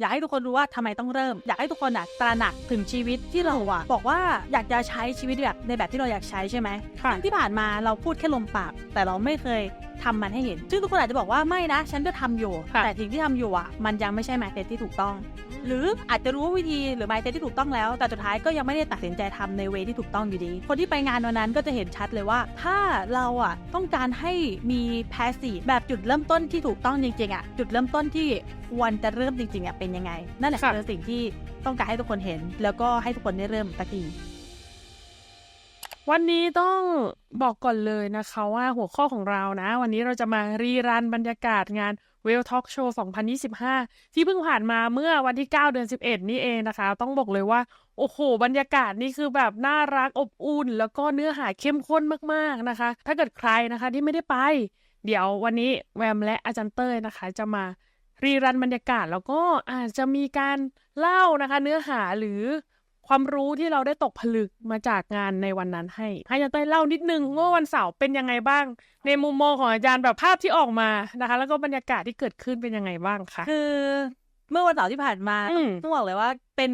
อยากให้ทุกคนรู้ว่าทำไมต้องเริ่ม อยากให้ทุกคนอะตระหนักถึงชีวิตที่เราอะบอกว่าอยากจะใช้ชีวิตแบบในแบบที่เราอยากใช้ใช่ไหมค่ะที่ผ่านมาเราพูดแค่ลมปาก แต่เราไม่เคย ทำมันให้เห็น ซึ่งทุกคนอาจจะบอกว่าไม่นะ ฉันก็ทำอยู่ค่ะแต่สิ่งที่ทำอยู่อะ มันยังไม่ใช่ mindset ที่ถูกต้อง หรืออาจจะรู้วิธีหรือ mindset ที่ถูกต้องแล้ว แต่สุดท้ายก็ยังไม่ได้ตัดสินใจทำในเวที่ถูกต้องอยู่ดี คนที่ไปงานวันนั้นก็จะเห็นชัดเลยว่า ถ้าเราอะต้องการให้มี passive แบบจุดเริ่มต้นที่ถูกต้องจริงๆอะจุดเริ่มต้นที่ควรจะเริ่มจริงๆอะเป็นยังไง นั่นแหละค่ะคือสิ่งที่ต้องการให้ทุกคนเห็น แล้วก็ให้ทุกคนได้เริ่มสักที วันนี้ต้องบอกก่อนเลยนะคะว่าหัวข้อของเรานะ วันนี้เราจะมารีรันบรรยากาศงาน w e l l Talk Show 2025 ที่เพิ่งผ่านมาเมื่อวันที่ 9 เดือน 11 นี่เองนะคะ ต้องบอกเลยว่า โอ้โห บรรยากาศนี่คือแบบน่ารักอบอุ่น แล้วก็เนื้อหาเข้มข้นมากๆนะคะ ถ้าเกิดใครนะคะที่ไม่ได้ไป เดี๋ยววันนี้แวมและอาจารย์เต้ยนะคะ จะมารีรันบรรยากาศแล้วก็อาจจะมีการเล่านะคะ เนื้อหาหรือ ความรู้ที่เราได้ตกผลึกมาจากงานในวันนั้นให้ ให้อาจารย์เต้ยเล่านิดนึงว่าวันเสาร์เป็นยังไงบ้าง ในมุมมองของอาจารย์แบบภาพที่ออกมานะคะ แล้วก็บรรยากาศที่เกิดขึ้นเป็นยังไงบ้างคะคือเมื่อวันเสาร์ที่ผ่านมาอืมต้องบอกเลยว่าเป็น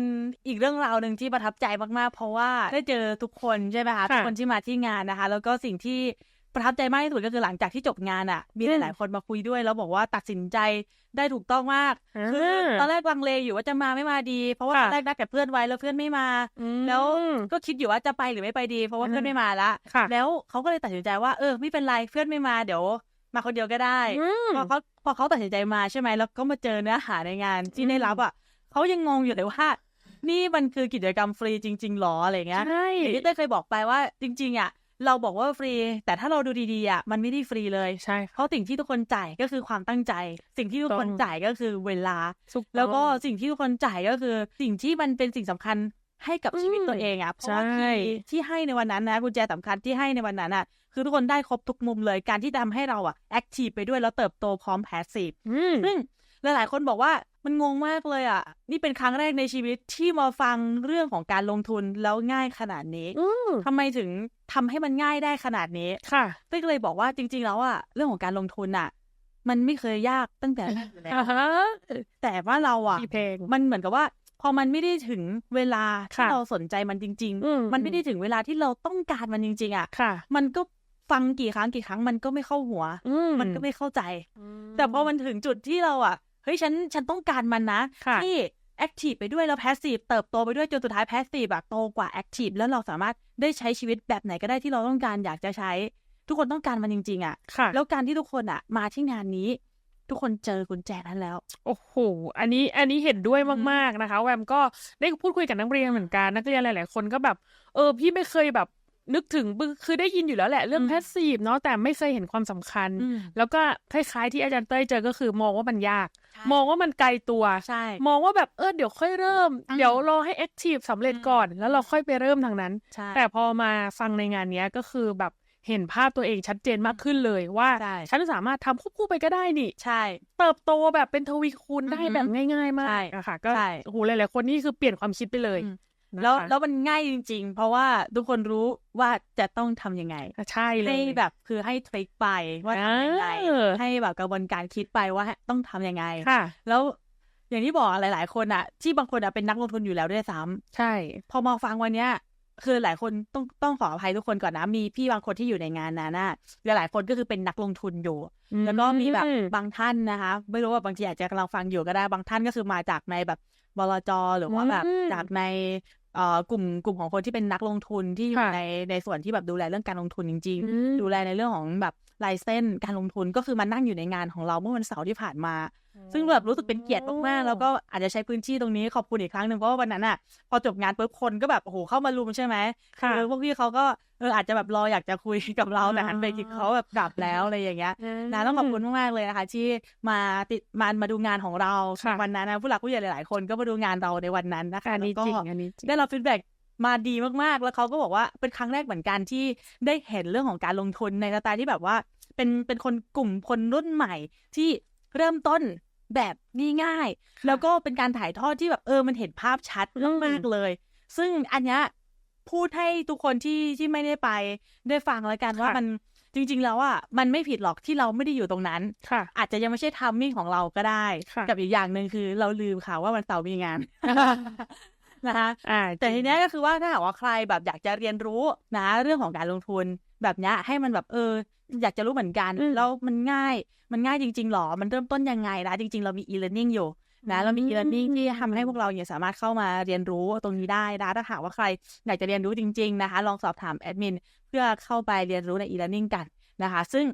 อีกเรื่องราวหนึ่งที่ประทับใจมากๆ เพราะว่าได้เจอทุกคนใช่ไหมคะทุกคนที่มาที่งานนะคะ แล้วก็สิ่งที่ ประทับใจมากที่สุดก็คือหลังจากที่จบงานอะ มีหลายๆคนมาคุยด้วย แล้วบอกว่าตัดสินใจได้ถูกต้องมากอ่าคือตอนแรกลังเลอยู่ว่าจะมาไม่มาดี เพราะว่าค่ะตอนแรกนัดกับเพื่อนไว้แล้วเพื่อนไม่มาอืมแล้วก็คิดอยู่ว่าจะไปหรือไม่ไปดี เพราะว่าอืมเพื่อนไม่มาละค่ะแล้วเขาก็เลยตัดสินใจว่าเออไม่เป็นไรเพื่อนไม่มาเดี๋ยวมาคนเดียวก็ได้อืมพอเขาพอเขาตัดสินใจมาใช่ไหมแล้วก็มาเจอเนื้อหาในงานที่ได้รับอะเขายังงงอยู่เลยว่านี่มันคือกิจกรรมฟรีจริงๆหรออะไรเงี้ยใช่อย่างที่เต้ยเคยบอกไปว่าจริง ๆ อะ เราบอกว่าฟรี แต่ถ้าเราดูดีๆอะมันไม่ได้ฟรีเลยใช่เพราะสิ่งที่ทุกคนจ่ายก็คือความตั้งใจ สิ่งที่ทุกคนต้องจ่ายก็คือเวลาถูต้องแล้วก็สิ่งที่ทุกคนจ่ายก็คือสิ่งที่มันเป็นสิ่งสำคัญให้กับชีวิตอืมตัวเองอะเพราะว่าใช่ที่ที่ให้ในวันนั้นนะกุญแจสำคัญที่ให้ในวันนั้นอะคือทุกคนได้ครบทุกมุมเลยการที่ทำให้เราอะแอคทีฟไปด้วยแล้วเติบโตพร้อมแพสซีฟอืมซึ่ง หลาย ๆ คนบอกว่ามันงงมากเลยอะ นี่เป็นครั้งแรกในชีวิตที่มาฟังเรื่องของการลงทุนแล้วง่ายขนาดนี้อืมทำไมถึงทำให้มันง่ายได้ขนาดนี้ค่ะเต้ยก็เลยบอกว่าจริง ๆ แล้วอะเรื่องของการลงทุนอะ มันไม่เคยยากตั้งแต่แรกอยู่แล้วอ่าฮะแต่ว่าเราอะมีเพลงมันเหมือนกับว่าพอมันไม่ได้ถึงเวลาที่ค่ะเราสนใจมันจริงอืมๆมันไม่ได้ถึงเวลาที่เราต้องการมันจริง ๆ อะค่ะมันก็ฟังกี่ครั้งกี่ครั้งมันก็ไม่เข้าหัวอืมมันก็ไม่เข้าใจอืมแต่พอมันถึงจุดที่เราอะ เฮ้ยฉันฉันต้องการมันนะค่ะที่แอคทีฟไปด้วยแล้วแพสซีฟเติบโตไปด้วยจนสุดท้ายแพสซีฟอะโตกว่าแอคทีฟแล้วเราสามารถได้ใช้ชีวิตแบบไหนก็ได้ที่เราต้องการอยากจะใช้ ทุกคนต้องการมันจริง ๆอะค่ะ แล้วการที่ทุกคนอะ มาที่งานนี้ ทุกคนเจอกุญแจนั้นแล้ว โอ้โหอันนี้อันนี้เห็นด้วยมากๆนะคะ แวมก็ได้พูดคุยกับนักเรียนเหมือนกันนักเรียนหลาย ๆ คนก็แบบ เออ พี่ไม่เคยแบบ นึกถึงคือได้ยินอยู่แล้วแหละเรื่องอืมแพสซีฟเนาะแต่ไม่เคยเห็นความสำคัญอืมแล้วก็คล้ายๆที่อาจารย์เต้ยเจอก็คือมองว่ามันยากใช่มองว่ามันไกลตัวใช่มองว่าแบบเออเดี๋ยวค่อยเริ่มอืมเดี๋ยวรอให้แอคทีฟสำเร็จก่อน แล้วเราค่อยไปเริ่มทางนั้นใช่แต่พอมาฟังในงานเนี้ยก็คือแบบเห็นภาพตัวเองชัดเจนมากขึ้นเลยว่าใช่ฉันสามารถทำควบคู่ไปก็ได้นี่ ใช่ เติบโตแบบเป็นทวีคูณได้อือหือแบบง่าย ๆ มาใช่กอะค่ะ ก็ใช่โอ้โหหลายๆคนนี่คือเปลี่ยนความคิดไปเลยอืมนะคะ แล้วแล้วมันง่ายจริง ๆ เพราะว่าทุกคนรู้ว่าจะต้องทำยังไงใช่เลยให้แบบคือให้ทริคไปว่าทำยังไงเออให้แบบกระบวนการคิดไปว่าต้องทำยังไงค่ะ แล้วอย่างที่บอกหลาย ๆ คนอะที่บางคนอะเป็นนักลงทุนอยู่แล้วด้วยซ้ำใช่ พอมาฟังวันเนี้ยคือหลายคนต้องต้องขออภัยทุกคนก่อนนะ มีพี่บางคนที่อยู่ในงานนั้นน่ะหลายๆคนก็คือเป็นนักลงทุนอยู่ แล้วก็มีแบบอืบางท่านนะคะ ไม่รู้ว่าบางทีอาจจะกำลังฟังอยู่ก็ได้บางท่านก็คือมาจากในแบบบลจหรือว่าแบบอืมจากใน เอ่อกลุ่มกลุ่มของคนที่เป็นนักลงทุนที่อยู่ค่ะในในส่วนที่แบบดูแลเรื่องการลงทุนจริง อืม ๆ ดูแลในเรื่องของแบบลายเส้นการลงทุนก็คือมานั่งอยู่ในงานของเราเมื่อวันเสาร์ที่ผ่านมา ซึ่งแบบรู้สึกเป็นเกียรติมากๆแล้วก็อาจจะใช้พื้นที่ตรงนี้ขอบคุณอีกครั้งหนึ่งเพราะว่าวันนั้นอะพอจบงานปุ๊บคนก็แบบโอ้โหเข้ามารุมใช่ไหมค่ะ อพวกพี่เขาก็เอออาจจะแบบรออยากจะคุยกับเราแต่หันไปคิดเขาแบบกลับแล้วอะไรอย่างเงี้ยนะต้องขอบคุณมากๆเลยนะคะ ที่มาติดมามาดูงานของเราค่ะวันนั้นนะผู้หลักผู้ใหญ่หลายๆคนก็มาดูงานเราในวันนั้นนะคะอันนี้แล้วก็จริงอันนี้จริงได้รับฟีดแบ็กมาดีมากๆ แล้วเขาก็บอกว่าเป็นครั้งแรกเหมือนกันที่ได้เห็นเรื่องของการลงทุนในสไตล์ที่แบบว่า เป็นเป็นคนกลุ่มคนรุ่นใหม่ที่เริ่มต้นแบบง่ายๆแล้วก็เป็นการถ่ายทอดที่แบบเออมันเห็นภาพชัดมากๆเลย ซึ่งอันเนี้ย พูดให้ทุกคนที่ที่ไม่ได้ไปได้ฟังแล้วกันว่าค่ะมันจริง ๆ แล้วอะมันไม่ผิดหรอกที่เราไม่ได้อยู่ตรงนั้นค่ะ อาจจะยังไม่ใช่ทัมมิ่งของเราก็ได้ค่ะกับอีกอย่างหนึ่งคือเราลืมค่ะว่าวันเสาร์มีงานนะคะอ่าแต่ทีเนี้ยก็คือว่าถ้าหากว่าใครแบบอยากจะเรียนรู้นะเรื่องของการลงทุนแบบเนี้ยให้มันแบบเออ อยากจะรู้เหมือนกันอืมแล้วมันง่าย มันง่ายจริง ๆหรอ มันเริ่มต้นยังไงนะจริง ๆ เรามี e-learning อยู่ นะเรามีอืม e-learning ที่ทำให้พวกเราเนี่ยสามารถเข้ามาเรียนรู้ตรงนี้ได้นะถ้าหากว่าใครอยากจะเรียนรู้จริง ๆ นะคะ ลองสอบถามแอดมินเพื่อเข้าไปเรียนรู้ใน e-learning กันนะคะ ซึ่ง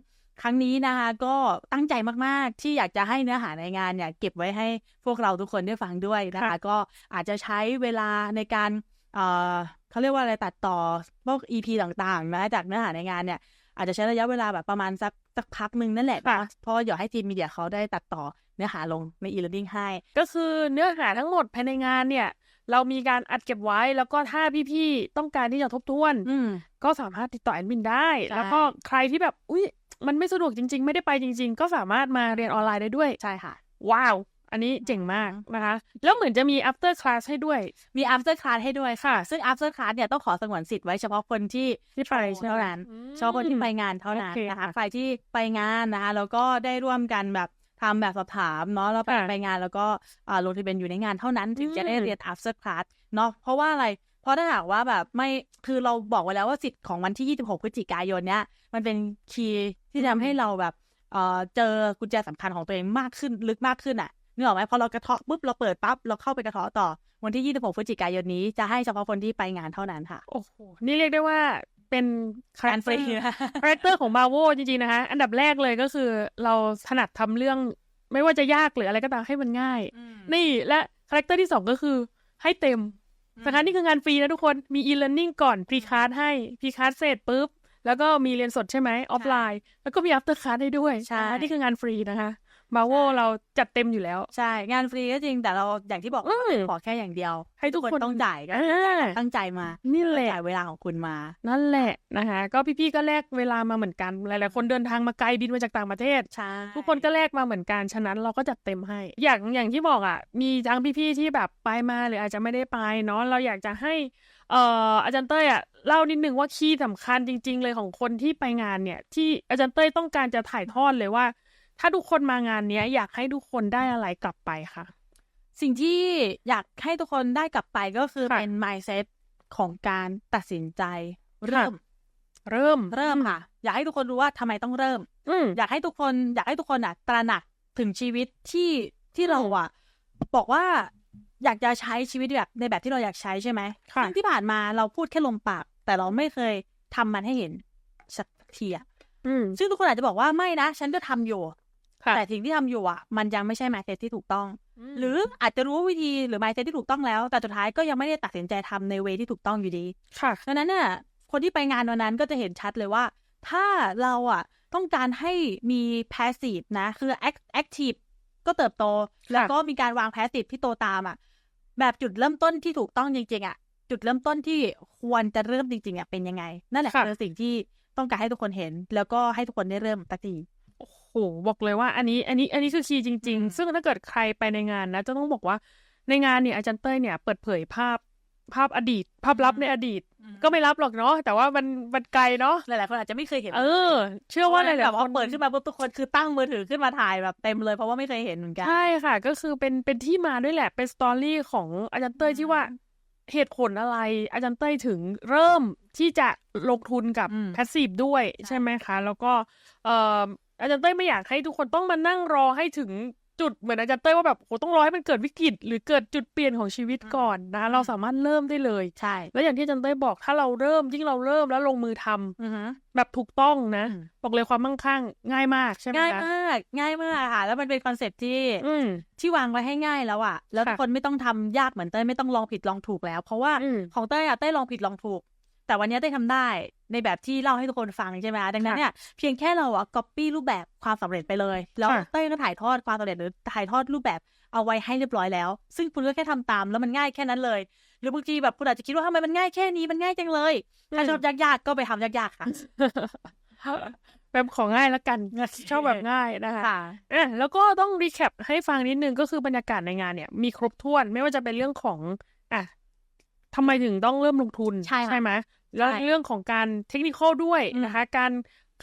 ครั้งนี้นะคะก็ตั้งใจมากๆ ที่อยากจะให้เนื้อหาในงานเนี่ยเก็บไว้ให้พวกเราทุกคนได้ฟังด้วยนะคะค่ะก็อาจจะใช้เวลาในการเอ่อเขาเรียกว่าอะไรตัดต่อพวก EP ต่างๆนะจากเนื้อหาในงานเนี่ยอาจจะใช้ระยะเวลาแบบประมาณสักสักพักหนึ่งนั่นแหละค่ะเนาะเพราะว่าเดี๋ยวให้ทีมมีเดียเขาได้ตัดต่อ เนื้อหาลงใน e-learning ให้ ก็คือเนื้อหาทั้งหมดภายในงานเนี่ย เรามีการอัดเก็บไว้แล้วก็ถ้าพี่ๆต้องการที่จะทบทวนอืมก็สามารถติดต่อแอดมินได้ใช่แล้วก็ใครที่แบบอุ๊ยมันไม่สะดวกจริง ๆ ไม่ได้ไปจริง ๆ ก็สามารถมาเรียนออนไลน์ได้ด้วยใช่ค่ะ ว้าวอันนี้เจ๋งมากอืมนะคะ แล้วเหมือนจะมี after class ให้ด้วย มี after class ให้ด้วยค่ะ ซึ่ง after class เนี่ยต้องขอสงวนสิทธิ์ไว้เฉพาะคนที่ที่ไปโชว์เท่านั้นอืมเฉพาะคนที่ไปงานเท่านั้นโอเคนะคะค่ะใครที่ไปงานนะคะแล้วก็ได้ร่วมกันแบบ ทำแบบสอบถามเนาะแล้วไปค่ะไปงานแล้วก็อ่าลงทะเบียนอยู่ในงานเท่านั้นถึงจะได้อืมเรียน after class เนาะเพราะว่าอะไรเพราะถ้าหากว่าแบบไม่คือเราบอกไว้แล้วว่าสิทธิ์ของวันที่ 26 พฤศจิกายนเนี้ยมันเป็นคีย์ที่ทำให้เราแบบเอ่อเจอกุญแจสำคัญของตัวเองมากขึ้นลึกมากขึ้นอะนึกออกไหมพอเรากระเทาะปุ๊บเราเปิดปั๊บเราเข้าไปกระเทาะต่อวันที่ 26 พฤศจิกายนนี้จะให้เฉพาะคนที่ไปงานเท่านั้นค่ะ โอ้โห นี่เรียกได้ว่า เป็นการฟรี character นะคาแรคเตอร์ของมาโวจริงๆนะคะ อันดับแรกเลยก็คือ เราถนัดทำเรื่อง ไม่ว่าจะยากหรืออะไรก็ตามให้มันง่าย นี่และคาแรคเตอร์ที่สองก็คือ ให้เต็มนะคะนี่คืองานฟรีนะทุกคนมี e-learning ก่อน pre class ให้ pre class เสร็จปุ๊บแล้วก็มีเรียนสดใช่ไหมออฟไลน์ แล้วก็มี after class ให้ด้วยใช่นะคะนี่คืองานฟรีนะคะ มาโวเราจัดเต็มอยู่แล้ว ใช่ งานฟรีก็จริงแต่เราอย่างที่บอกอืมขอแค่อย่างเดียว ให้ทุกคนต้องจ่ายก็อ่าตั้งใจมา นี่แหละจ่ายเวลาของคุณมา นั่นแหละนะคะ ก็พี่ๆก็แลกเวลามาเหมือนกันหลายๆคนเดินทางมาไกลบินมาจากต่างประเทศใช่ทุกคนก็แลกมาเหมือนกันฉะนั้นเราก็จัดเต็มให้ อย่างอย่างที่บอกอะ มีทั้งพี่ๆที่แบบไปมาหรืออาจจะไม่ได้ไปเนาะเราอยากจะให้เอ่ออาจารย์เต้ยอะเล่านิดนึงว่าคีย์สำคัญจริง ๆ เลยของคนที่ไปงานเนี่ย ที่อาจารย์เต้ยต้องการจะถ่ายทอดเลยว่า ถ้าทุกคนมางานเนี้ย อยากให้ทุกคนได้อะไรกลับไปค่ะ สิ่งที่อยากให้ทุกคนได้กลับไปก็คือค่ะเป็น mindset ของการตัดสินใจ เริ่ม เริ่มเริ่มค่ะ อยากให้ทุกคนรู้ว่าทำไมต้องเริ่ม อืมอยากให้ทุกคน อยากให้ทุกคนอะ ตระหนักถึงชีวิตที่ที่เราอะ บอกว่าอยากจะใช้ชีวิตแบบในแบบที่เราอยากใช้ใช่ไหมค่ะซึ่งที่ผ่านมาเราพูดแค่ลมปาก แต่เราไม่เคยทำมันให้เห็นสักทีอะอืมซึ่งทุกคนอาจจะบอกว่าไม่นะ ฉันก็ทำอยู่ค่ะ แต่สิ่งที่ทำอยู่อะ มันยังไม่ใช่ mindset ที่ถูกต้อง หรืออาจจะรู้วิธีหรือ mindset ที่ถูกต้องแล้ว แต่สุดท้ายก็ยังไม่ได้ตัดสินใจทำในเวที่ถูกต้องอยู่ดี ค่ะดังนั้นเนี่ยคนที่ไปงานวันนั้นก็จะเห็นชัดเลยว่า ถ้าเราอะต้องการให้มี passive นะ คือ act- active ก็เติบโต แล้วก็มีการวาง passive ที่โตตามอะ แบบจุดเริ่มต้นที่ถูกต้องจริงๆอะ จุดเริ่มต้นที่ควรจะเริ่มจริงๆอะเป็นยังไง นั่นแหละค่ะคือสิ่งที่ต้องการให้ทุกคนเห็น แล้วก็ให้ทุกคนได้เริ่มตักที โอ้โหบอกเลยว่าอันนี้ อันนี้ อันนี้คือคีย์จริงอืมๆซึ่งถ้าเกิดใครไปในงานนะจะต้องบอกว่าในงานเนี่ยอาจารย์เต้ยเนี่ยเปิดเผยภาพภาพอดีต ภาพลับในอดีต ก็ไม่รับหรอกเนาะแต่ว่ามันมันไกลเนาะหลายๆคนอาจจะไม่เคยเห็น เออ เชื่อว่าหลายแบบๆว่าคนเปิดขึ้นมาปุ๊บทุกคนคือตั้งมือถือขึ้นมาถ่ายแบบเต็มเลยเพราะว่าไม่เคยเห็นเหมือนกันใช่ค่ะ ก็คือเป็นเป็นที่มาด้วยแหละเป็นสตอรี่ของอาจารย์เต้ยที่ว่าเหตุผลอะไร อาจารย์เต้ยถึงเริ่มที่จะลงทุนกับอืมแพสซีฟด้วยใช่ใช่ไหมคะ แล้วก็เอ่อ อาจารย์เต้ยไม่อยากให้ทุกคนต้องมานั่งรอให้ถึงจุดเหมือนอาจารย์เต้ยว่าแบบโหต้องรอให้มันเกิดวิกฤต หรือเกิดจุดเปลี่ยนของชีวิตก่อนนะ เราสามารถเริ่มได้เลยใช่ แล้วอย่างที่อาจารย์เต้ยบอกถ้าเราเริ่มยิ่งเราเริ่มแล้วลงมือทำอือฮึแบบถูกต้องนะอืมบอกเลยความมั่งคั่งง่ายมากใช่ไหมง่ายคะมาก ง่ายมากค่ะ แล้วมันเป็นคอนเซ็ปต์ที่อืมที่วางไว้ให้ง่ายแล้วอะแล้วค่ะทุกคนไม่ต้องทำยากเหมือนเต้ยไม่ต้องลองผิดลองถูกแล้ว เพราะว่าอืมของเต้ยอะเต้ยลองผิดลองถูก แต่วันนี้เต้ยทำได้ในแบบที่เล่าให้ทุกคนฟังใช่ไหมคะดังนั้นเนี่ยเพียงแค่เราอะก๊อปปี้รูปแบบความสำเร็จไปเลย แล้วค่ะเต้ยก็ถ่ายทอดความสำเร็จหรือถ่ายทอดรูปแบบเอาไว้ให้เรียบร้อยแล้ว ซึ่งคุณก็แค่ทำตามแล้วมันง่ายแค่นั้นเลย หรือบางทีแบบคุณอาจจะคิดว่าทำไมมันง่ายแค่นี้มันง่ายจังเลยถ้าชอบยากๆก็ไปทำยากๆค่ะแบบของง่ายแล้วกันชอบแบบง่ายนะคะค่ะอะแล้วก็ต้องรีแคปให้ฟังนิดนึงก็คือบรรยากาศในงานเนี่ยมีครบถ้วนไม่ว่าจะเป็นเรื่องของอะ ทำไมถึงต้องเริ่มลงทุนใช่ค่ะไหมแล้วใช่เรื่องของการเทคนิคด้วยอืมนะคะ การ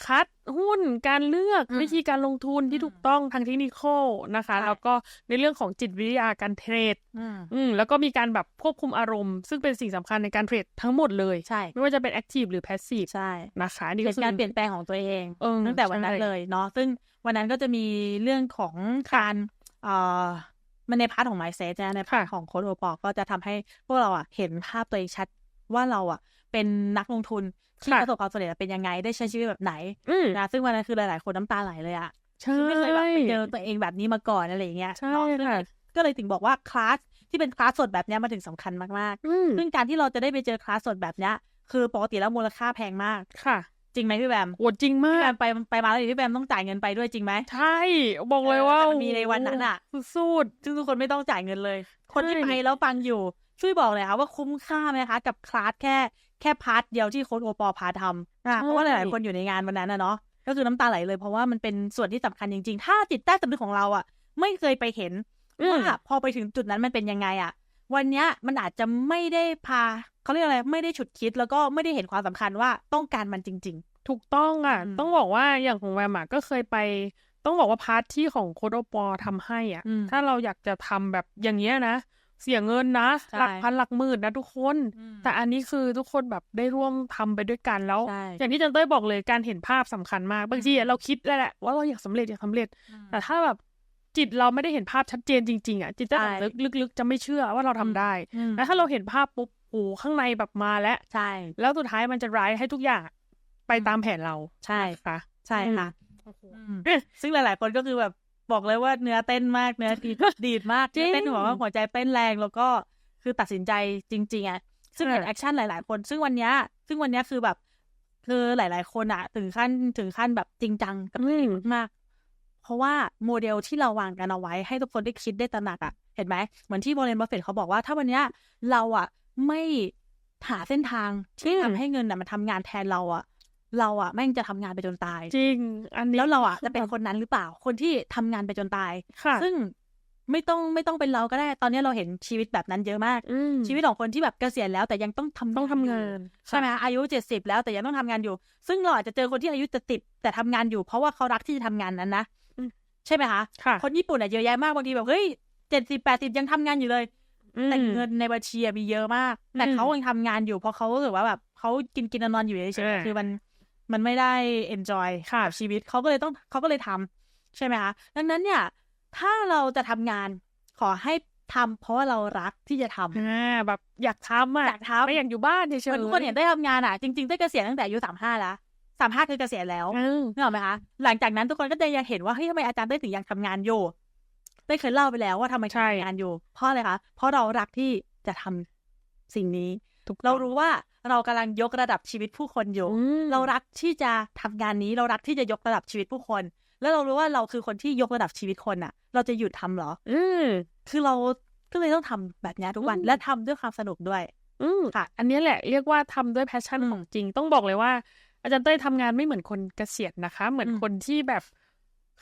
คัดหุ้นการเลือกอืมวิธีการลงทุนที่อืมถูกต้องทางเทคนิคนะคะใช่แล้วก็ในเรื่องของจิตวิทยาการเทรดอืมอืมแล้วก็มีการแบบควบคุมอารมณ์ ซึ่งเป็นสิ่งสำคัญในการเทรดทั้งหมดเลยใช่ไม่ว่าจะเป็นแอคทีฟหรือแพสซีฟใช่นะคะนี่เป็ก็นคือการเปลี่ยนแปลงของตัวเองเออตั้งแต่วันนั้นใช่เลยเนาะซึ่งวันนั้นก็จะมีเรื่องของการเอ่อ มันในพาร์ทของ mindset นะในพาร์ทค่ะของโค้ดโอปอก็จะทำให้พวกเราอะเห็นภาพตัวเองชัดว่าเราอะ เป็นนักลงทุนที่ค่ะประสบความสำเร็จเป็นยังไงได้ใช้ชีวิตแบบไหนอืมนะซึ่งวันนั้นคือหลาย ๆ คนน้ำตาไหลเลยอะใช่ไม่เคยแบบไปเจอตัวเองแบบนี้มาก่อนอะไรอย่างเงี้ยใช่เนาะซึ่งค่ะก็เลยถึงบอกว่าคลาสที่เป็นคลาสสดแบบเนี้ยมันถึงสำคัญมากอืมๆซึ่งการที่เราจะได้ไปเจอคลาสสดแบบเนี้ยคือปกติแล้วมูลค่าแพงมากค่ะ จริงไหมพี่แบมโหจริงมาพี่แบก มไปไปมาแล้วดิพี่แบมต้องจ่ายเงินไปด้วยจริงไหมใช่ บอกเลยว่าเออแต่มันมีในวันนั้นอะโโหสุดซึ่งทุกคนไม่ต้องจ่ายเงินเลย คนที่ใช่ไปแล้วฟังอยู่ ช่วยบอกเลยค่ะว่าคุ้มค่าไหมคะ กับคลาสแค่แค่พาร์ทเดียวที่โค้ดโอปอพาทำนะเพราะว่าหลายๆคนอยู่ในงานวันนั้นนะเนาะก็คือน้ำตาไหลเลยเพราะว่ามันเป็นส่วนที่สำคัญจริงๆ ถ้าจิตใต้สำนึกของเราอะไม่เคยไปเห็นอืม ว่าพอไปถึงจุดนั้นมันเป็นยังไงอะวันเนี้ยมันอาจจะไม่ได้พา เขาเรียกอะไรไม่ได้ฉุดคิดแล้วก็ไม่ได้เห็นความสำคัญว่าต้องการมันจริงถูกต้องอะอืมต้องบอกว่าอย่างของแวมอะก็เคยไป ต้องบอกว่าพาร์ทที่ของโคดโอปอทำให้อะอืมถ้าเราอยากจะทำแบบอย่างเงี้ยนะเสียเงินนะใช่หลักพันหลักหมื่นนะทุกคนอืมแต่อันนี้คือทุกคนแบบได้ร่วมทำไปด้วยกันแล้วใช่อย่างที่จันเต้ยบอกเลยการเห็นภาพสำคัญมากบางทีอะเราคิดแล้วแหละว่าเราอยากสำเร็จอยากสำเร็จๆแต่ถ้าแบบจิตเราไม่ได้เห็นภาพชัดเจนจริง ๆอะจิตใต้ใช่สำนึกลึกๆ จะไม่เชื่อว่าเราทำได้อืมแล้วถ้าเราเห็นภาพปุ๊บ โอ้ข้างในแบบมาแล้วใช่ แล้วสุดท้ายมันจะร้ายให้ทุกอย่างไปตามแผนเราใช่นะคะใช่ค่ะอืมอืมซึ่งหลาย ๆ คนก็คือแบบบอกเลยว่าเนื้อเต้นมากเนื้อดีดดีดมากจริงเต้นหัวหัวใจเต้นแรงแล้วก็คือตัดสินใจจริง ๆอะซึ่งใช่เห็นแอคชั่นหลาย ๆ คน ซึ่งวันเนี้ยซึ่งวันเนี้ยคือแบบคือหลาย ๆ คนอะถึงขั้นถึงขั้นแบบจริงจังกับอืมมาก เพราะว่าโมเดลที่เราวางกันเอาไว้ให้ทุกคนได้คิดได้ตระหนักอะเห็นไหมเหมือนที่บร r เ n นบัฟเฟตเขาบอกว่าถ้าวันเนี้ยเราอะ ไม่หาเส้นทางที่อืมทำให้เงินอะมันทำงานแทนเราอะเราอะแม่งจะทำงานไปจนตาย จริง อันนี้แล้วเราอะคือจะเป็นแบบคนนั้นหรือเปล่า คนที่ทำงานไปจนตายค่ะ ซึ่งไม่ต้องไม่ต้องเป็นเราก็ได้ ตอนนี้เราเห็นชีวิตแบบนั้นเยอะมากอืมชีวิตของคนที่แบบเกษียณแล้วแต่ยังต้องทำต้องทำงาน ใช่ไหมอายุเจ็ดสิบแล้วแต่ยังต้องทำงานอยู่ ซึ่งเราอาจจะเจอคนที่อายุจะติดแต่ทำงานอยู่ เพราะว่าเขารักที่จะทำงานนั้นนะอืมใช่ไหมคะค่ะคนญี่ปุ่นอะเยอะแยะมากบางทีแบบเฮ้ยเจ็ดสิบแปดสิบยังทำงานอยู่เลยอืม แต่เงินในบัญชีอะมีเยอะมาก แต่อืมเขายังทำงานอยู่เพราะเขารู้สึกว่าแบบเขากินกินนอนๆอยู่เฉเอยอๆคือมันมันไม่ได้ enjoy ค่ะกับชีวิตเขาก็เลยต้องเขาก็เลยทำใช่ไหมคะดังนั้นเนี่ย ถ้าเราจะทำงานขอให้ทำเพราะว่าเรารักที่จะทำอ่าแบบอยากทำอะอยากทำไม่อยากอยู่บ้านเฉยเหมือนๆทุกคนเห็นได้ทำงานอะ จริงๆได้เกษียณตั้งแต่อายุสามห้าแล้วสามห้าคือเกษียณแล้วอืมนึกออกไหมคะหลังจากนั้นทุกคนก็จะยังเห็นว่าเฮ้ยทำไมอาจารย์ได้ถึงยังทำงานอยู่ ได้เคยเล่าไปแล้วว่าทำไมใช่ทำงานอยู่ เพราะอะไรคะ เพราะเรารักที่จะทำสิ่งนี้ถูกเราต้องรู้ว่าเรากำลังยกระดับชีวิตผู้คนอยู่อืมเรารักที่จะทำงานนี้ เรารักที่จะยกระดับชีวิตผู้คน แล้วเรารู้ว่าเราคือคนที่ยกระดับชีวิตคนอะเราจะหยุดทำเหรอ อืมคือเราก็เลยต้องทำแบบเนี้ยทุกวันอืมและทำด้วยความสนุกด้วย อืมค่ะ อันนี้แหละเรียกว่าทำด้วยแพชชั่นอืมของจริง ต้องบอกเลยว่า อาจารย์เต้ยทำงานไม่เหมือนคนเกษียณนะคะ เหมือนอืมคนที่แบบ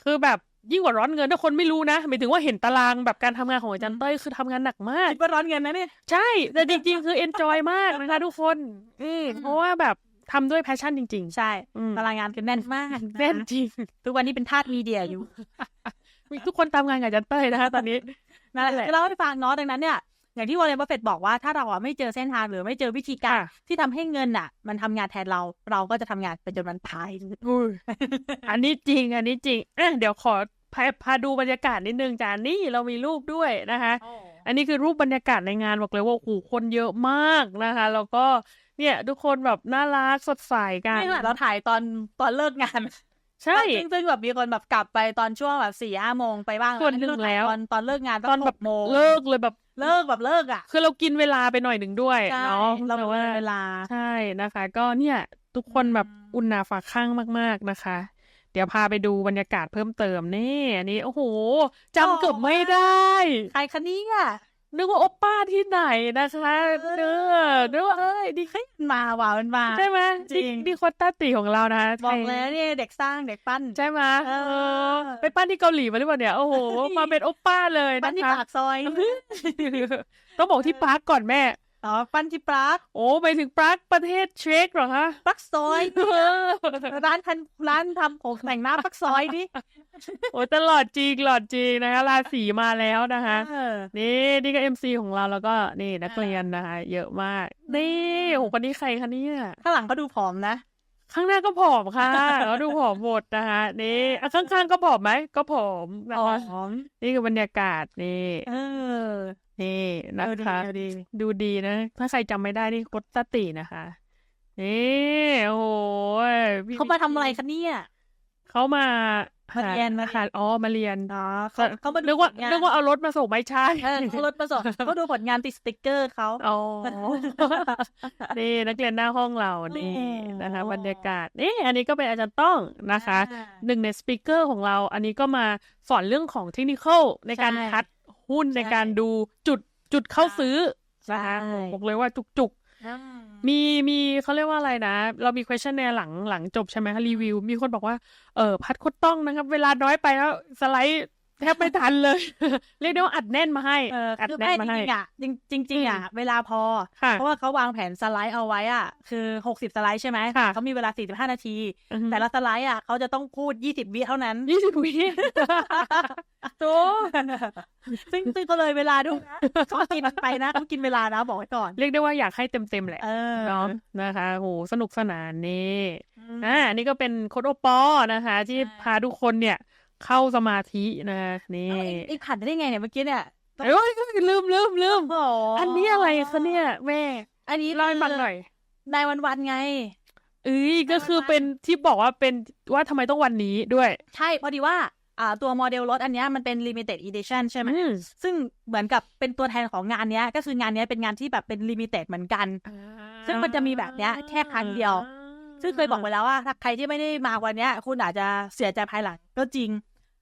คือแบบ ยิ่งกว่าร้อนเงินถ้าคนไม่รู้นะหมายถึงว่าเห็นตารางแบบการทำงานของอาจารย์เต้ยคือทำงานหนักมากคิดว่าร้อนเงินนะเนี่ยใช่ แต่จริง ๆ คือเอนจอยมากนะคะทุกคน อืมเพราะว่าแบบทำด้วยแพชชั่นจริงใช่อืมตารางงานคือแน่นมากๆแน่นจริงทุกวันนี้เป็นทาสมีเดียอยู่มีทุกคนตามงานกับอาจารย์เต้ยนะคะตอนนี้นั่นแหนั่นแหละละเล่าให้ฟังเนาะดังนั้นเนี่ยอย่างที่วอร์เรนบัฟเฟตบอกว่าถ้าเราอะไม่เจอเส้นทางหรือไม่เจอวิธีการค่ะที่ทำให้เงินอะ มันทำงานแทนเราเราก็จะทำงานไปจนวันตายอุ้ยอันนี้จริง อันนี้จริงเอ๊ะเดี๋ยวขอ พาพาดูบรรยากาศนิดนึงจ้านี่เรามีรูปด้วยนะคะ อันนี้คือรูปบรรยากาศในงานบอกเลยว่าโอ้โหคนเยอะมากนะคะ แล้วก็เนี่ยทุกคนแบบน่ารักสดใสกันนี่ขนาดเราถ่ายตอนตอนเลิกงานใช่ซึ่งซึ่งแบบมีคนแบบกลับไปตอนช่วงแบบสี่ห้าโมงไปบ้างส่วนหนึ่งอัเราถ่ายแล้วตอนตอนเลิกงานตอนแบบหกโมงเลิกเลยแบบเลิกแบบเลิกอะ คือเรากินเวลาไปหน่อยหนึ่งด้วยใช่เนาะเราแต่ว่าว่าเวลาใช่นะคะ ก็เนี่ยทุกคนแบบอืมอุ่นหนาฝาข้างมาก ๆนะคะเดี๋ยวพาไปดูบรรยากาศเพิ่มเติมนี่อันนี้โอ้โหจำเกือบไม่ได้ใครคะเนี่ยนึกว่าโอปป้าที่ไหนนะคะเนื้อนึกว่าเอ้ยดีเฮ้ยมาว่ะมันมาใช่ไหมจริงดีโคต้าตีของเรานะบอกใครแล้วเนี่ยเด็กสร้างเด็กปั้นใช่ไหมเออเออไปปั้นที่เกาหลีมาหรือเปล่าเนี่ยโอ้โหมาเป็นโอปป้าเลยปั้นนะที่คะปากซอยต้องบอกที่ปาร์กก่อนแม่เอ๋อปั้นที่ปรากโอ้ไปถึงปรากประเทศเช็กเหรอคะปรากซอยเออร้านทันร้านทำผมแต่งหน้าปรากซอยดิโอ้ตลอดจริงหลอดจริงนะคะราศีมาแล้วนะคะเออนี่นี่ก็เอ็มซีของเราแล้วก็นี่นักเรียนนะคะ เยอะมาก นี่โอ้โหคนนี้ใครคะเนี่ยข้างหลังก็ดูผอมนะ ข้างหน้าก็ผอมค่ะ แล้วดูผอมหมดนะคะนี่อะข้างๆก็ผอมไหม ก็ผอมนะผอคะมนี่คือบรรยากาศนี่ เออ นี่นะเออดีคะเออดี ดูดีนะ ถ้าใครจำไม่ได้นี่โคตตตินะคะ นี่ โอ้โหพี่เขามาทำอะไรคะเนี่ย เขามา มาเรียนหมาหาอ๋อมาเรียนอ๋อเขาเขามาดูนึกว่าผลงานนึกว่าเอารถมาส่งไม่ใช่เออเขารถมาส่งเขาดูผลงานติดสติกเกอร์เขาอ๋อนี่นักเรียนหน้าห้องเรานี่อ๋อนะคะบรรยากาศนี่อันนี้ก็เป็นอาจารย์ต้องนะคะอ่าหนึ่งในสปีกเกอร์ของเรา อันนี้ก็มาสอนเรื่องของเทคนิคอลในการใช่คัดหุ้นใช่ในการดูจุดจุดเข้าใช่ซื้อนะคะใช่บอกเลยว่าจุกจุกๆอื มีมีเขาเรียกว่าอะไรนะ เรามี questionnaire หลังหลังจบใช่ไหมคะรีวิว มีคนบอกว่า เออพัดโคตรต้องนะครับ เวลาน้อยไปแล้วสไลด์ แทบไม่ทันเลย เรียกได้ว่าอัดแน่นมาให้เอออัดคือแน่ไม่นมาจให้ริงๆอะจริงจริงๆอะเวลาพอค่ะเพราะว่าเขาวางแผนสไลด์เอาไว้อะ คือหกสิบสไลด์ใช่ไหมค่ะเขามีเวลาสี่สิบห้านาทีอือฮึแต่ละสไลด์อะเขาจะต้องพูดยี่สิบวิเท่านั้นยี่สิบวิโตซึ่งซึ่งก็เลยเวลาด้วยนะเขากินไปนะเขากินเวลานะบอกไว้ก่อน เรียกได้ว่าอยากให้เต็มเต็มๆแหละเออเนาะนะคะโหสนุกสนานนี่อืมอ่านี่ก็เป็นโคดโอปอนะคะ ที่ใช่พาทุกคนเนี่ย เข้าสมาธินะนี่เอ้าไอ้ผ่านได้ไงเนี่ยเมื่อกี้เนี่ยเอ้ยลืมลืมลืมโอ้โหอันนี้อะไรคะเนี่ยแม่ อันนี้เล่าให้ฟังหน่อยนายวันวันๆไงเอ้ยก็คือเป็นที่บอกว่าเป็นว่าทำไมต้องวันนี้ด้วย ใช่พอดีว่าอ่าตัวโมเดลรถอันเนี้ยมันเป็น limited edition ใช่ไหมอืมซึ่งเหมือนกับเป็นตัวแทนของงานเนี้ย ก็คืองานเนี้ยเป็นงานที่แบบเป็น limited เหมือนกัน ซึ่งมันจะมีแบบเนี้ยแค่ครั้งเดียว ซึ่งเคยบอกไปแล้วว่าถ้าใครที่ไม่ได้มาวันเนี้ย คุณอาจจะเสียใจภายหลังก็จริง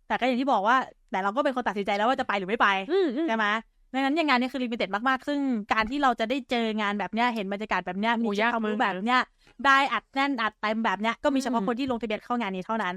แต่ก็อย่างที่บอกว่า แต่เราก็เป็นคนตัดสินใจแล้วว่าจะไปหรือไม่ไปอืมอืมใช่ไหมดังนั้นอย่างงานนี้คือลิมิเต็ดมากๆ ซึ่งการที่เราจะได้เจองานแบบเนี้ยเห็นบรรยากาศแบบเนี้ยโอ้มียากความรู้มากแบบเนี้ยได้อัดแน่นอัดเต็มแบบเนี้ยก็มีเฉพาะอืมคนที่ลงทะเบียนเข้างานนี้เท่านั้น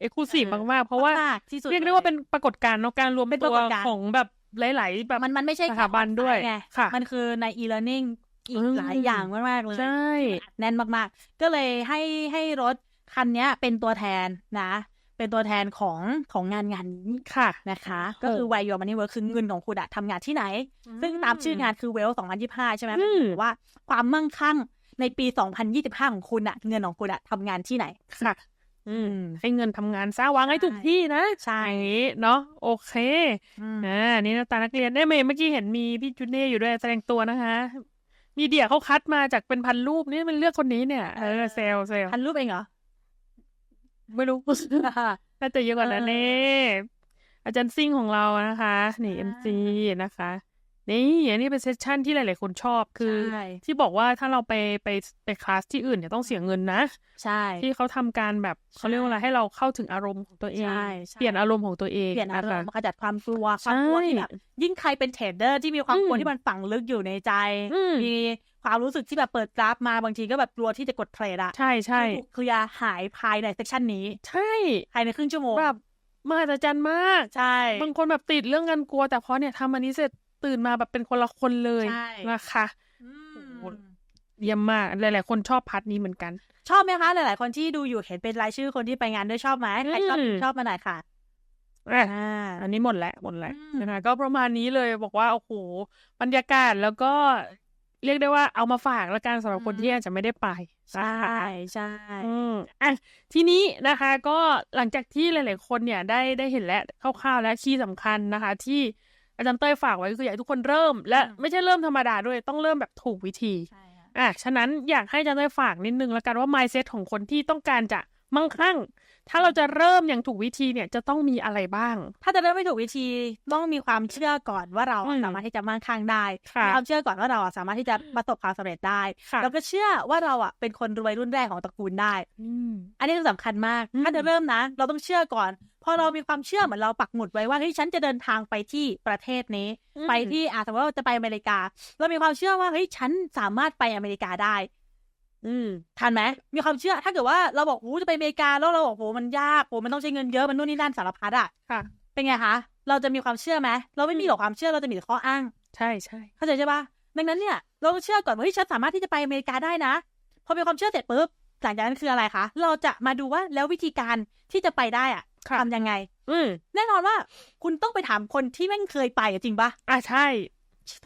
เอกลูซีฟมากๆ เพราะว่ามกๆที่สุดเรียกได้ว่าเป็นปรากฏการณ์เนาะการรวมเป็นปตัราวกฏการณ์ของแบบหลาย ๆ แบบมันมันไม่ใช่สถาบันด้วยไงค่ะมันคือใน e-learning อีกอืมหลายอย่างมากๆเลยใช่อัดแน่นมากๆ ก็เลยให้ให้รถคันเนี้ยเป็นตัวแทนนะ เป็นตัวแทนของของงานงานนี้ค่ะนะคะ ก็คือ Why Your Money Work คือเงินของคุณอะทำงานที่ไหน ซึ่งตามชื่องานคือ Well 2025 ใช่ไหมอืมหรือว่าความมั่งคั่งในปี 2025 ของคุณอะเงินของคุณอะทำงานที่ไหนค่ะ อืม ให้เงินทำงานซะวางให้ใช่ถูกที่นะ ใช่อย่างนี้เนาะโอเคอืมอ่านี่หน้าตานักเรียนได้ไหมเมื่อกี้เห็นมีพี่จุนเน่อยู่ด้วยแสดงตัวนะคะ มีเดียเขาคัดมาจากเป็นพันรูปนี่มันเลือกคนนี้เนี่ย เออเซลเซลพันรูปเองเหรอ ไม่รู้น่าจะเยอะกว่านั้นเออเน่อาจารย์ซิ่งของเรานะคะ นี่อ่าเอ็มซีนะคะ นี่อันนี้เป็นเซสชั่นที่หลาย ๆ คนชอบคือ ใช่ ที่บอกว่าถ้าเราไปไปไปคลาสที่อื่นเนี่ยต้องเสียเงินนะ ใช่ ที่เขาทำการแบบเขาเรียกว่าอะไรให้เราเข้าถึงอารมณ์ของตัวเอง ใช่ใช่ เปลี่ยนอารมณ์ของตัวเองเปลี่ยนอารมะณ์คะ ขจัดความกลัวความกลัวใช่ที่แบบยิ่งใครเป็นเทรดเดอร์ที่มีความกลัวอืมที่มันฝังลึกอยู่ในใจ อืม มีความรู้สึกที่แบบเปิดกราฟมาบางทีก็แบบกลัวที่จะกดเทรดอะใช่ใช่ถูกเคลียร์หายภายในเซสชันนี้ใช่ภายในครึ่งชั่วโมงแบบมหัศจรรย์มาก ใช่ บางคนแบบติดเรื่องการกลัว แต่พอเนี่ยทำอันนี้เสร็จ ตื่นมาแบบเป็นคนละคนเลยใช่นะคะอืมโอ้เยี่ยมมาก หลาย ๆ คนชอบพาร์ทนี้เหมือนกัน ชอบไหมคะ หลาย ๆ คนที่ดูอยู่เห็นเป็นรายชื่อคนที่ไปงานด้วยชอบไหมใครชอบอืมชอบมาหน่อยค่ะอะอ่าอันนี้หมดแล้วหมดแล้วอืมนะคะก็ประมาณนี้เลยบอกว่า โอ้โหบรรยากาศแล้วก็เรียกได้ว่าเอามาฝากแล้วกันสำหรับคนที่อาจจะไม่ได้ไป ใช่นะคะใช่อืมอะทีนี้นะคะ ก็หลังจากที่หลาย ๆ คนเนี่ยได้ได้เห็นแล้วคร่าว ๆ และคีย์สำคัญนะคะ ที่ อาจารย์เต้ยฝากไว้คืออยากให้ทุกคนเริ่ม และไม่ใช่เริ่มธรรมดาด้วยต้องเริ่มแบบถูกวิธีใช่ค่ะอะฉะนั้นอยากให้อาจารย์ได้ฝากนิดนึงแล้วกันว่า mindset ของคนที่ต้องการจะมั่งคั่ง ถ้าเราจะเริ่มอย่างถูกวิธีเนี่ยจะต้องมีอะไรบ้าง ถ้าจะเริ่มไม่ถูกวิธีต้องมีความเชื่อก่อนว่าเราอืมสามารถที่จะมั่งคั่งได้ค่ะมีความเชื่อก่อนว่าเราอะสามารถที่จะประสบความสำเร็จได้ค่ะ แล้วก็เชื่อว่าเราอะเป็นคนรวยรุ่นแรกของตระกูลได้ อืม อันนี้คือสำคัญมาก อืมถ้าจะเริ่มนะ เราต้องเชื่อก่อน พอเรามีความเชื่อเหมือนเราปักหมุดไว้ว่าเฮ้ยฉันจะเดินทางไปที่ประเทศนี้ ไปที่อ่าสมมติว่าจะไปอเมริกา เรามีความเชื่อว่าเฮ้ยฉันสามารถไปอเมริกาได้ อืมทันไหมมีความเชื่อถ้าเกิดว่าเราบอกโอ้จะไปอเมริกาแล้วเราบอกโหมันยากโหมันต้องใช้เงินเยอะมันนู่นนี่นั่นสารพัดอะค่ะเป็นไงคะเราจะมีความเชื่อไหมเราไม่มีหรอกความเชื่อเราจะมีแต่ข้ออ้าง ใช่ใช่เข้าใจใช่ปะดังนั้นเนี่ย เราเชื่อก่อนว่าเฮ้ยฉันสามารถที่จะไปอเมริกาได้นะพอมีความเชื่อเสร็จปุ๊บหลังจากนั้นคืออะไรคะ เราจะมาดูว่าแล้ววิธีการที่จะไปได้อะค่ะ ทำยังไง อืมแน่นอนว่า คุณต้องไปถามคนที่แม่งเคยไปอะจริงปะอะใช่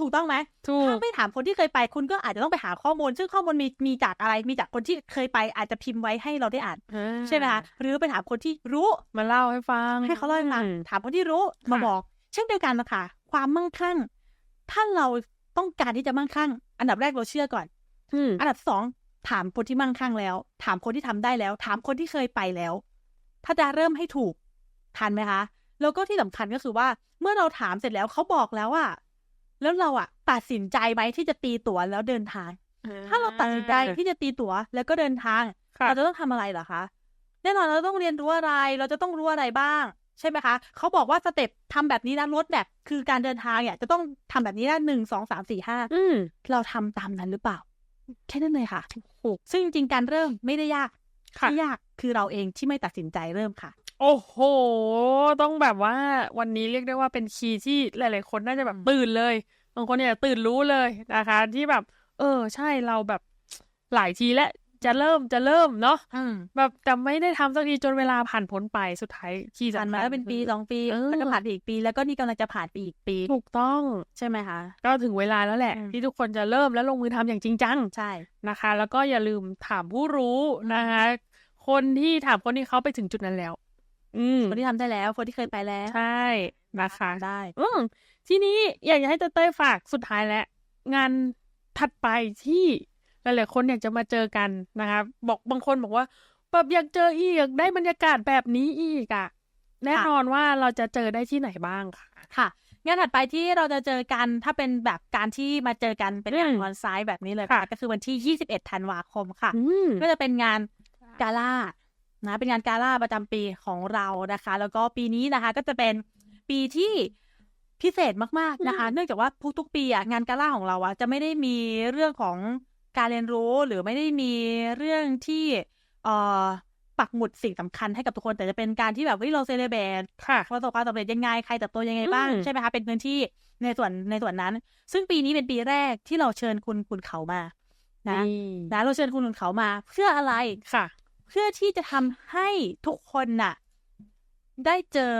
ถูกต้องไหมถูถ้ากไม่ถามคนที่เคยไป คุณก็อาจจะต้องไปหาข้อมูล ซึ่งข้อมูลมีมีจากอะไร มีจากคนที่เคยไปอาจจะพิมพ์ไว้ให้เราได้อ่านอ่าใช่ไหมคะหรือไปถามคนที่รู้มาเล่าให้ฟัง ให้เขาเล่าให้ฟังอืมถามคนที่รู้ค่ะมาบอก เช่นเดียวกันนะคะความมั่งคั่ง ถ้าเราต้องการที่จะมั่งคั่ง อันดับแรกเราเชื่อก่อนอืมอันดับสองถามคนที่มั่งคั่งแล้ว ถามคนที่ทำได้แล้ว ถามคนที่เคยไปแล้ว ถ้าจะเริ่มให้ถูกทันไหมคะแล้วก็ที่สำคัญก็คือว่า เมื่อเราถามเสร็จแล้วเขาบอกแล้วอะแล้วเราอะตัดสินใจไหมที่จะตีตั๋วแล้วเดินทาง ถ้าเราตัดสินใจที่จะตีตั๋วแล้วก็เดินทางค่ะเราจะต้องทำอะไรเหรอคะแน่นอนเราต้องเรียนรู้อะไร เราจะต้องรู้อะไรบ้าง ใช่ไหมคะเขาบอกว่าสเต็ปทำแบบนี้นะรถแบบ คือการเดินทางเนี่ย จะต้องทำแบบนี้นะหนึ่งสองสามสี่ห้าอืมเราทำตามนั้นหรือเปล่า แค่นั้นเลยค่ะถูกซึ่งจริงๆการเริ่มไม่ได้ยากค่ะ ที่ยากคือเราเองที่ไม่ตัดสินใจเริ่มค่ะ โอ้โห ต้องแบบว่าวันนี้เรียกได้ว่าเป็นคีย์ที่หลาย ๆ คนน่าจะแบบอืมตื่นเลยบางคนเนี่ยตื่นรู้เลยนะคะ ที่แบบ เออ ใช่เราแบบหลายทีแล้ว จะเริ่มจะเริ่มเนาะอืมแบบแต่ไม่ได้ทำสักทีจนเวลาผ่านพ้นไปสุดท้ายที่ผ่านสำมาคัญแล้วเป็นปีคือสองปีเออแล้วก็ผ่านไปอีกปี แล้วก็นี่กำลังจะผ่านไปอีกปี ถูกต้องใช่ไหมคะ ก็ถึงเวลาแล้วแหละอืมที่ทุกคนจะเริ่มและลงมือทำอย่างจริงจังใช่นะคะ แล้วก็อย่าลืมถามผู้รู้นะคะ คนที่ถามคนที่เขาไปถึงจุดนั้นแล้ว อืมคนที่ทำได้แล้วคนที่เคยไปแล้วใช่นะคะได้อืมทีนี้อยากจะให้เต้เต้ยฝากสุดท้ายแล้วงานถัดไปที่ หลายๆคนอยากจะมาเจอกันนะคะบอกบางคนบอกว่าแบบอยากเจออีกอยากได้บรรยากาศแบบนี้อีกอะแน่นอนว่าเราจะเจอได้ที่ไหนบ้างค่ะค่ะงานถัดไปที่เราจะเจอกันถ้าเป็นแบบการที่มาเจอกันเป็นงานอืมออนไซต์แบบนี้เลยค่ะค่ะ ก็คือวันที่ 21 ธันวาคมค่ะอืมก็จะเป็นงานกาล่านะเป็นงานกาล่าประจำปีของเรานะคะ แล้วก็ปีนี้นะคะ ก็จะเป็นปีที่พิเศษมากๆนะคะอืมเนื่องจากว่าทุกๆปีอะงานกาล่าของเราอะจะไม่ได้มีเรื่องของ การเรียนรู้หรือไม่ได้มีเรื่องที่เอ่อปักหมุดสิ่งสำคัญให้กับทุกคน แต่จะเป็นการที่แบบเฮ้ยเราเซเลบรตค่ะประสบความสำเร็จยังไง ใครเติบโตยังไงบ้างอืมใช่ไหมคะ เป็นพื้นที่ในส่วนในส่วนนั้น ซึ่งปีนี้เป็นปีแรกที่เราเชิญคุณคุณเขามา นะนะเราเชิญคุณคุณเขามา เพื่ออะไรค่ะ เพื่อที่จะทำให้ทุกคนน่ะ ได้เจอ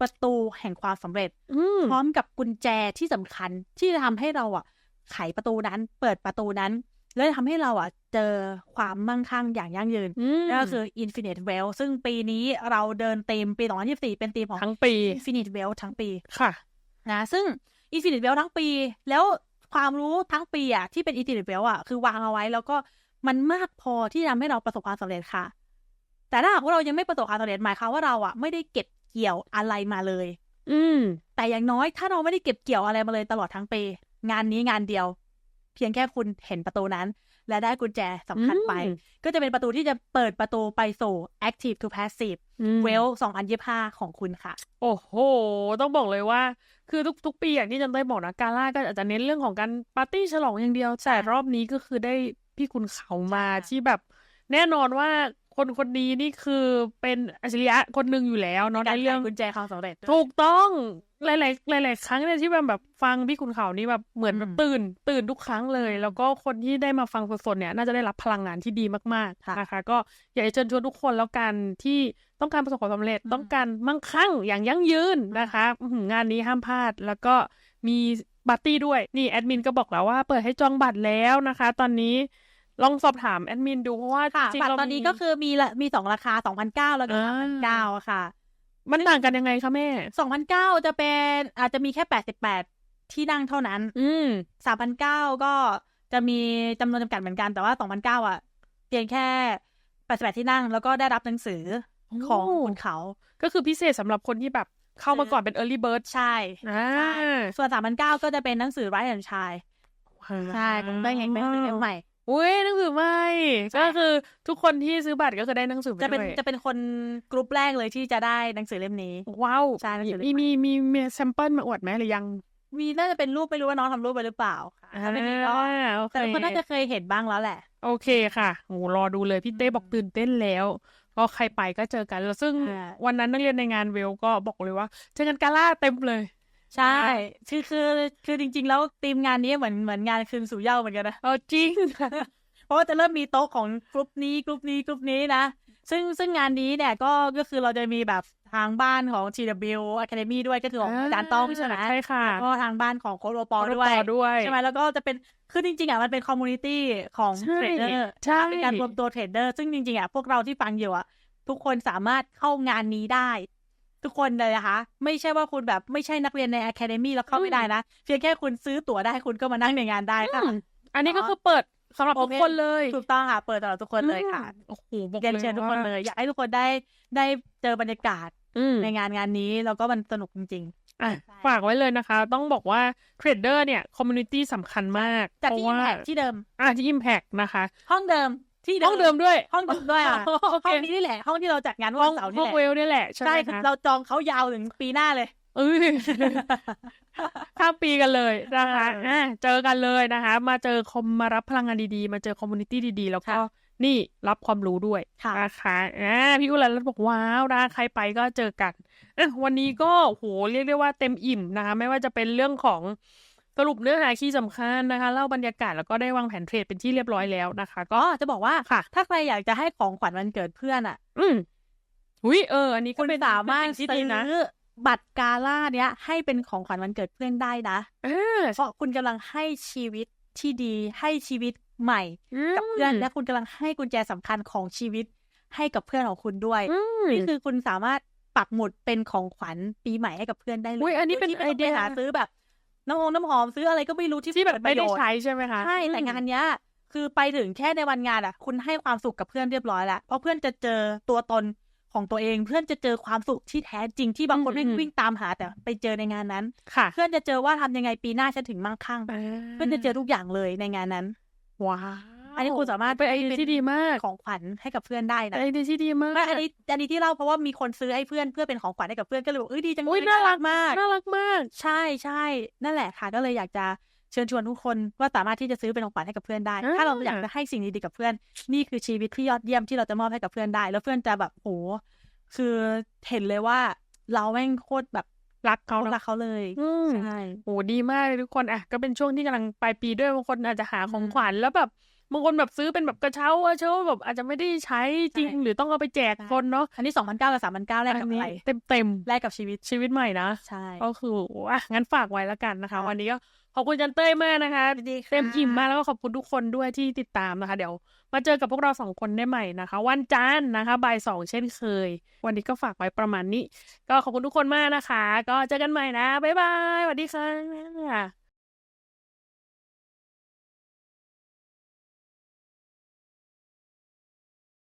ประตูแห่งความสำเร็จอืมพร้อมกับกุญแจที่สำคัญที่จะทำให้เราอะไขประตูนั้น เปิดประตูนั้น แล้วจะทำให้เราอะเจอความมั่งคั่งอย่างยั่งยืนอืมนั่นก็คือ Infinite Wealth ซึ่งปีนี้เราเดินธีมปี 2024 เป็นธีมของทั้งปี Infinite Wealth ทั้งปีค่ะนะซึ่ง Infinite Wealth ทั้งปี แล้วความรู้ทั้งปีอะที่เป็น Infinite Wealth อะคือวางเอาไว้แล้วก็มันมากพอที่จะทำให้เราประสบความสำเร็จค่ะ แต่ถ้าหากว่าเรายังไม่ประสบความสำเร็จหมายความว่าเราอะไม่ได้เก็บเกี่ยวอะไรมาเลย อืม แต่อย่างน้อยถ้าเราไม่ได้เก็บเกี่ยวอะไรมาเลยตลอดทั้งปี งานนี้งานเดียว เพียงแค่คุณเห็นประตูนั้น และได้กุญแจสำคัญไปอืมก็จะเป็นประตูที่จะเปิดประตูไปสู่ active to passive อืม well 2025ของคุณค่ะ โอ้โห ต้องบอกเลยว่า คือทุกทุกปีอย่างที่จันได้บอกนะ กาล่าก็อาจจะเน้นเรื่องของการปาร์ตี้ฉลองอย่างเดียวแต่รอบนี้ก็คือได้พี่คุณเขามาใช่ที่แบบ แน่นอนว่า คนคนนี้นี่คือเป็นอัจฉริยะคนหนึ่งอยู่แล้วเนาะการในไขเรื่องกุญแจความสำเร็จถูกต้องหลายๆหลายๆครั้งเนี่ยที่แบบแบบฟังพี่คุณเขานี่แบบเหมือนแบบอืมตื่น ตื่นทุกครั้งเลย แล้วก็คนที่ได้มาฟังสดๆเนี่ย น่าจะได้รับพลังงานที่ดีมากค่ะๆนะคะ ก็อยากจะเชิญชวนทุกคนแล้วกันที่ต้องการประสบความสำเร็จอืมต้องการมั่งคั่งอย่างยั่งยืนนะคะอื้อหืองานนี้ห้ามพลาดแล้วก็มีบัตตี้ด้วยนี่แอดมินก็บอกแล้วว่าเปิดให้จองบัตรแล้วนะคะ ตอนนี้ ลองสอบถามแอดมินดูเพราะว่าค่ะจริงบัตๆรเราตอนนี้มีก็คือมีละมีสองราคา2,900แล้วก็อ่า3,900อะค่ะ มันต่างกันยังไงคะแม่2,900จะเป็นอาจจะมีแค่88ที่นั่งเท่านั้น อืม3,900ก็จะมีจำนวนจำกัดเหมือนกันแต่ว่า2,900อะเพียงแค่88ที่นั่งแล้วก็ได้รับหนังสือของโอ้คุณเขา ก็คือพิเศษสำหรับคนที่แบบเข้ามาก่อนเป็น early bird ใช่อ่าใช่ส่วน3,900ก็จะเป็นหนังสือไรอันชายใช่คุณได้ไงเป็นหนังสือเล่มใหม่ อุ้ยหนังสือใหม่ใช่ก็คือทุกคนที่ซื้อบัตรก็คือได้หนังสือไปจะเป็นด้วยจะเป็นคนกรุ๊ปแรกเลยที่จะได้หนังสือเล่มนี้ ว้าวใช่หนังสือเล่มมีใหม่มีมีมีแซมเปิลมาอวดไหมหรือยัง มีน่าจะเป็นรูปไม่รู้ว่าน้องทำรูปไปหรือเปล่าค่ะถ้าไม่มีก็อ่าโอเคแต่คนน่าจะเคยเห็นบ้างแล้วแหละ โอเคค่ะโหรอดูเลยพี่เต้บอกตื่นเต้นแล้วก็ใครไปก็เจอกันแล้วซึ่งอ่าวันนั้นนักเรียนในงานเวลก็บอกเลยว่าเจอกันกาล่าเต็มเลย ใช่ คือคือคือจริง ๆ แล้วทีมงานนี้เหมือนเหมือนงานคืนสู่เหย้าเหมือนกันนะเออจริง เพราะว่าจะเริ่มมีโต๊ะของกลุ่มนี้กลุ่มนี้กลุ่มนี้นะ ซึ่งซึ่งงานนี้เนี่ยก็ก็คือเราจะมีแบบทางบ้านของ TW Academy ด้วยก็คือของอาจารย์ต้องใช่ไหมใช่ค่ะแล้วก็ทางบ้านของโค้ชโอปอโค้ชด้วยโอปอด้วย ใช่ไหมแล้วก็จะเป็นคือจริงๆอะมันเป็นคอมมูนิตี้ของใช่เทรดเดอร์ใช่เป็นการรวมตัวเทรดเดอร์ซึ่งจริงๆอะพวกเราที่ฟังอยู่อะทุกคนสามารถเข้างานนี้ได้ ทุกคนเลยนะคะ ไม่ใช่ว่าคุณแบบไม่ใช่นักเรียนใน Academy แล้วเข้าไม่ได้นะ เพียงแค่คุณซื้อตั๋วได้คุณก็มานั่งในงานได้ค่ะอืมอันนี้ก็คือเปิดสำหรับทุก Open คนเลยถูกต้องค่ะ เปิดสำหรับทุกคนเลยค่ะอืมโอ้โหบอกเรียนเชิญทุกคนเลย อยากให้ทุกคนได้ได้เจอบรรยากาศอืมในงานงานนี้แล้วก็มันสนุกจริงอะใช่ฝากไว้เลยนะคะ ต้องบอกว่าเทรดเดอร์เนี่ยคอมมูนิตี้สำคัญมากๆจากเพที่ราะว่า Impact ที่เดิมอะที่ Impact นะคะ ห้องเดิม ที่ห้องเดิมด้วย ห้องเดิมด้วยอะโอเคห้องนี้นี่แหละ ห้องที่เราจัดงานห้วัองนเสาร์ห้นี่องแหละเวลนี่แหละ ใช่ไหมใช่คือคะเราจองเขายาวถึงปีหน้าเลยเอ้ยข้ามปีกันเลยนะคะเอออ่อะเจอกันเลยนะคะ มาเจอคอมมารับพลังงานดีๆ มาเจอคอมมูนิตี้ดีๆ แล้วก็ค่ะนี่รับความรู้ด้วยค่ะนะคะอ่าพี่อุไรรัตน์บอกว้าวนะใครไปก็เจอกันอะวันนี้ก็โหเรียกได้ว่าเต็มอิ่มนะคะ ไม่ว่าจะเป็นเรื่องของ สรุปเนื้อหาที่สำคัญนะคะเล่าบรรยากาศแล้วก็ได้วางแผนเทรดเป็นที่เรียบร้อยแล้วนะคะก็ก็จะบอกว่าค่ะ ถ้าใครอยากจะให้ของขวัญวันเกิดเพื่อนอะ อืมอุ้ยเออ อันนี้ก็คุณเป็นสามารถเป็นสิ่งที่ซื้ดีนะอบัตรกาล่าเนี้ย ให้เป็นของขวัญวันเกิดเพื่อนได้นะเออเพราะคุณกำลังให้ชีวิตที่ดีให้ชีวิตใหม่กับเพื่อนและคุณกำลังให้กุญแจสำคัญของชีวิตให้กับเพื่อนของคุณด้วยอืมนี่คือคุณสามารถปักหมุดเป็นของขวัญปีใหม่ให้กับเพื่อนได้เลยอุ๊ยอันนี้เป็นโดยที่ม่ต้งไอเดียปหาซื้อแบบ น้ำหอมน้ำหอมซื้ออะไรก็ไม่รู้ที่ที่แบบเกิไม่ได้ประโยชน์ใช้ใช่ไหมคะใช่แต่อืมงานเนี้ยคือไปถึงแค่ในวันงานอะ คุณให้ความสุขกับเพื่อนเรียบร้อยแล้วเพราะเพื่อนจะเจอตัวตนของตัวเอง เพื่อนจะเจอความสุขที่แท้จริงที่บางคนวิ่งวิ่งตามหาแต่ไปเจอในงานนั้นค่ะ เพื่อนจะเจอว่าทำยังไงปีหน้าฉันถึงมั่งคั่งเพื่อนจะเจอทุกอย่างเลยในงานนั้นว้าว อันนี้คุณสามารถเป็นไอเดียที่ดีมากของขวัญให้กับเพื่อนได้นะไอเดียที่ดีมากไม่อันนี้อันนี้ที่เล่าเพราะว่ามีคนซื้อให้เพื่อนเพื่อเป็นของขวัญให้กับเพื่อนก็เลยบอกเอ้ยดีจังเลอุ๊ยยน่ารักมากน่ารักมาก ใช่ใช่นั่นแหละค่ะก็เลยอยากจะเชิญชวนทุกคนว่าสามารถที่จะซื้อเป็นของขวัญให้กับเพื่อนได้อ่าถ้าเราอยากจะให้สิ่งดีๆกับเพื่อน นี่คือชีวิตที่ยอดเยี่ยมที่เราจะมอบให้กับเพื่อนได้ แล้วเพื่อนจะแบบโหคือเห็นเลยว่าเราแม่งโคตรแบบรักเขารัเนาะกเขาเลยอืมใช่โหดีมากเลยทุกคนอะก็เป็นช่วงที่กำลังปลายปีด้วยบางคนอาจจะหาของอืมขวัญแล้วแบบ บางคนแบบซื้อเป็นแบบกระเช้าเออเช้าแบบอาจจะไม่ได้ใช้จริงใช่หรือต้องเอาไปแจกใช่คนเนาะอันนี้สองพันเก้ากับสามพันเก้าแลกอักับนนี้อะไรเต็มเต็มแลกกับชีวิตๆชีวิตใหม่นะใช่ก็คืออะงั้นฝากไว้แล้วกันนะคะค่ะวันนี้ก็ขอบคุณจันเต้ยมากนะคะดีค่ะเต็มอิ่มมากแล้วก็ขอบคุณทุกคนด้วยที่ติดตามนะคะ เดี๋ยวมาเจอกับพวกเราสองคนได้ใหม่นะคะ วันจันทร์นะคะบ่ายสองเช่นเคย วันนี้ก็ฝากไว้ประมาณนี้ ก็ขอบคุณทุกคนมากนะคะ ก็เจอกันใหม่นะบ๊ายบายสวัสดีค่ะ